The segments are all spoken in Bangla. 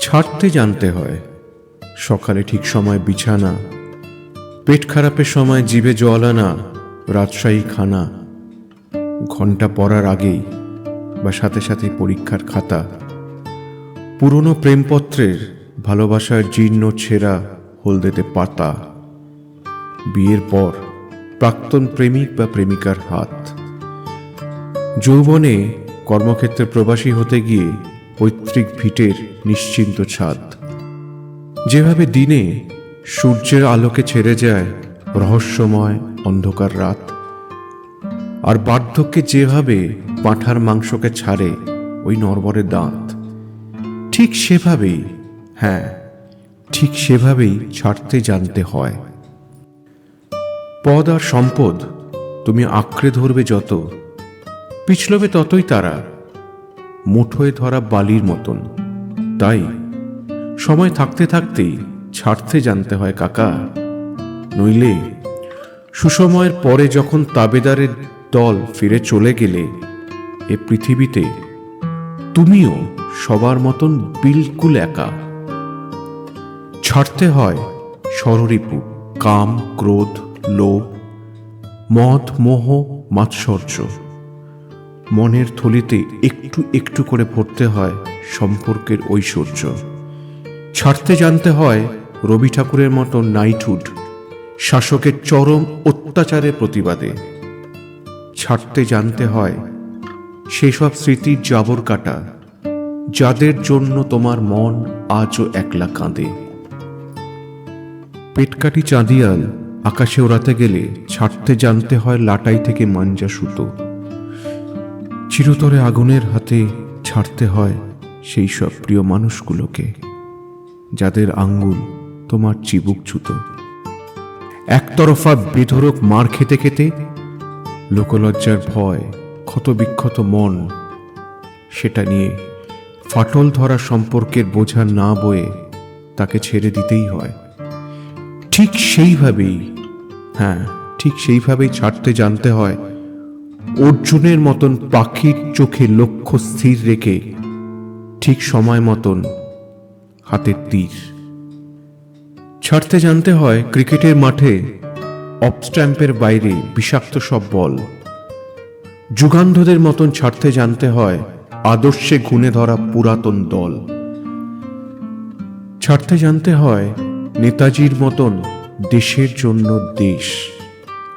ছাড়তে জানতে হয়। সকালে ঠিক সময় বিছানা, পেট খারাপের সময় জিভে জল আনা, রাজশাহী খানা। ঘণ্টা পড়ার আগেই বা সাথে সাথে পরীক্ষার খাতা। পুরনো প্রেমপত্রের ভালোবাসার জীর্ণ ছেঁড়া হলদেতে পাতা। বিয়ের পর প্রাক্তন প্রেমিক বা প্রেমিকার হাত। যৌবনে কর্মক্ষেত্রে প্রবাসী হতে গিয়ে পৈতৃক ভিটের নিশ্চিন্ত ছাদ। যেভাবে দিনে সূর্যের আলোকে ছেড়ে যায় রহস্যময় অন্ধকার রাত, আর বার্ধক্যে যেভাবে পাঁঠার মাংসকে ছাড়ে ওই নরবরের দাঁত, ঠিক সেভাবেই হ্যাঁ ঠিক সেভাবেই ছাড়তে জানতে হয়। পদ আর সম্পদ তুমি আঁকড়ে ধরবে যত, পিছলবে ততই তারা। মুঠোয় ধরা বালির মতন। তাই সময় থাকতে থাকতেই ছাড়তে জানতে হয় কাকা। নইলে সুসময়ের পরে যখন তাবেদারের দল ফিরে চলে গেলে এ পৃথিবীতে তুমিও সবার মতন বিলকুল একা। ছাড়তে হয় সররিপু কাম, ক্রোধ, লোভ, মদ, মোহ, মাৎসর্য। মনের থলিতে একটু একটু করে ভরতে হয় সম্পর্কের ঐশ্বর্য। ছাড়তে জানতে হয় রবি ঠাকুরের মতো নাইটহুড, শাসকের চরম অত্যাচারের প্রতিবাদে। ছাড়তে জানতে হয় সেসব স্মৃতির জাবর কাটা যাদের জন্য তোমার মন আজও একলা কাঁদে। পেটকাটি চাঁদিয়াল আকাশে ওড়াতে গেলে ছাড়তে জানতে হয় লাটাই থেকে মাঞ্জা সুতো চিরতরে আগুনের হাতে ছাড়তে হয় সেই সব প্রিয় মানুষগুলোকে, যাদের আঙ্গুল তোমার চিবুক ছুতো। একতরফা বেধরক মার খেতে খেতে লোকলজ্জার ভয়, ক্ষতবিক্ষত মন, সেটা নিয়ে ফাটল ধরা সম্পর্কের বোঝা না বয়ে তাকে ছেড়ে দিতেই হয়। ঠিক সেইভাবেই হ্যাঁ ঠিক সেইভাবেই ছাড়তে জানতে হয় অর্জুনের মতন পাখির চোখে লক্ষ্য স্থির রেখে ঠিক সময় মতন হাতের তীর। ছাড়তে জানতে হয় ক্রিকেটের মাঠে অফ স্ট্যাম্পের বাইরে বিষাক্ত সব বল। যুগান্ধদের মতন ছাড়তে জানতে হয় আদর্শে গুণে ধরা পুরাতন দল। ছাড়তে জানতে হয় নেতাজির মতন দেশের জন্য দেশ।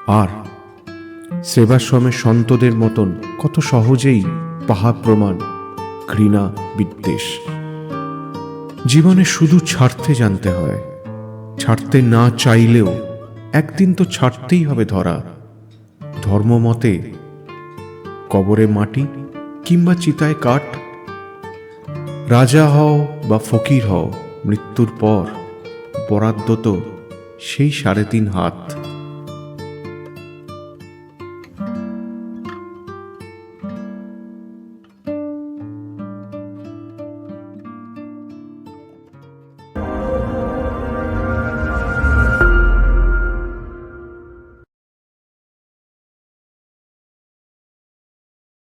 আর সেবাশ্রমের সন্তদের মতন কত সহজেই পাহাড় প্রমাণ, ঘৃণা, বিদ্বেষ। জীবনে শুধু ছাড়তে জানতে হয়, ছাড়তে না চাইলেও একদিন তো ছাড়তেই হবে ধরা। ধর্মমতে কবরে মাটি কিংবা চিতায় কাঠ। রাজা হও বা ফকির হও, মৃত্যুর পর বরাদ্দ তো সেই সাড়ে তিন হাত।